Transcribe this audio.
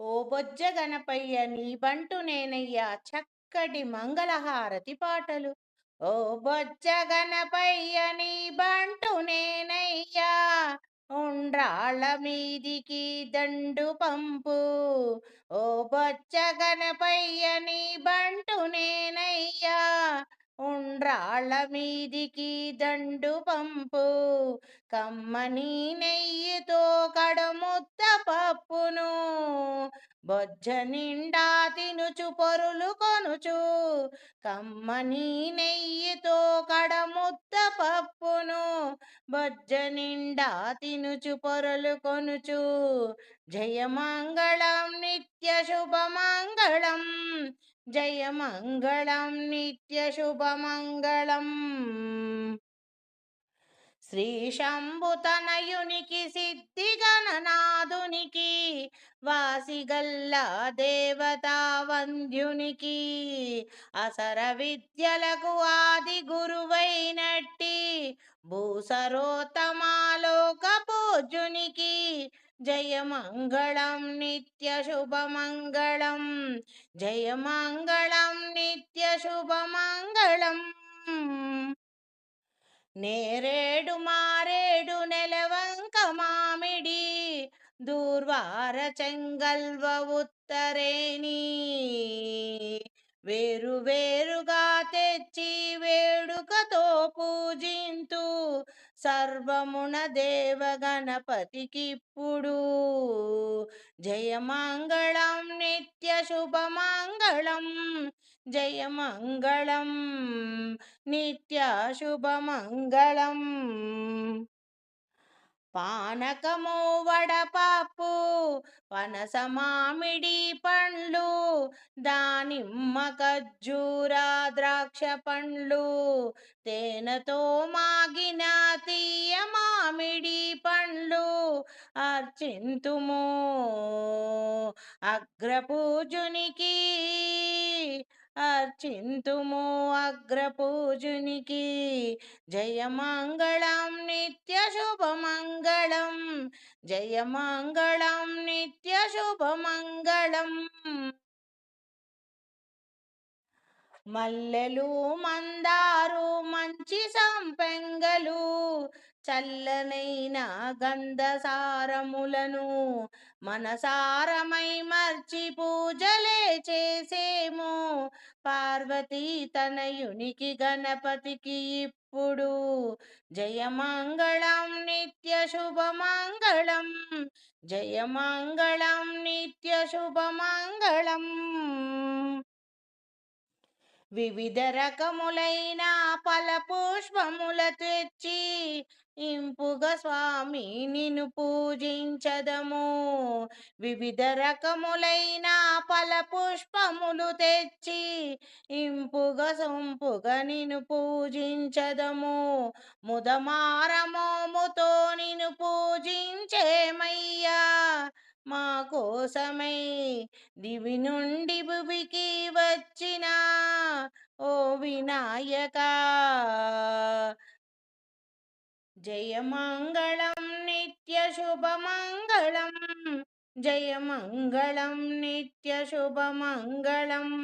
ఓ బొజ్జ గణపయ్య నీ నేనయ్యా చక్కటి మంగళహారతి పాటలు. ఓ బొజ్జ గణపయ్య నీ నేనయ్యా ఉండ్రాళ్ళ మీదికి దండు పంపు. ఓ బొజ్జ గణపయ్య నీ బంటు నేనయ్యా ఉండ్రాళ్ళ మీదికి దండు పంపు. కమ్మని నెయ్యితో కడముద్ద పప్పును బొజ్జ నిండా తినుచు పొరులు కొనుచు. కమ్మని నెయ్యితో కడముద్ద పప్పును. బొజ్జ నిండా తినుచు పొరులు కొనుచు. జయమంగళం నిత్య శుభమంగళం జయమంగళం నిత్య శుభమంగళం శ్రీ శంభుతనయునికి సిద్ధి వాసిగల్లా దేవతా వంద్యునికి అసర విద్యలకు ఆది గురువైనట్టి భూసరోత్తమాలోక పూజునికి జయమంగళం నిత్య శుభమంగళం జయమంగళం నిత్య శుభమంగళం. నేరేడు మా దూర్వార ఉత్తరేణి. వేరు వేరుగా తెచ్చి వేడుకతో పూజింతు సర్వమున దేవ గణపతికిప్పుడు జయమంగళం నిత్య శుభమంగళం జయమంగళం నిత్య శుభమంగళం. పానకము వడపప్పు పనస మామిడి పండ్లు దానిమ్మ ఖజ్జూర ద్రాక్ష పండ్లు తేనెతో మాగిన తీయ మామిడి పండ్లు అర్చింతుము అగ్రపూజునికి అర్చింతుము అగ్రపూజునికి. జయమంగళం నిత్య శుభమంగళం జయమంగళం నిత్య శుభమంగళం మల్లెలు మందారు మంచి సంపెంగలు. చల్లనైన గంధసారములను మనసారమై మర్చి పూజలే చేసేము. పార్వతీ తనయునికి గణపతికి ఇప్పుడు జయమంగళం నిత్య శుభమంగళం జయమంగళం నిత్య శుభమంగళం. వివిధ రకములైన పల పుష్పముల తెచ్చి ఇంపుగా స్వామి నిన్ను పూజించదము. వివిధ రకములైన ఫల పుష్పములు తెచ్చి ఇంపుగా సొంపుగా నిన్ను పూజించదము. ముదమారమోముతో నిన్ను పూజించేమయ్యా. మా కోసమై దివి నుండి భువికి వచ్చిన ఓ వినాయక. जयमङ्गलं नित्यशुभमङ्गलं जयमङ्गलं नित्यशुभमङ्गलम्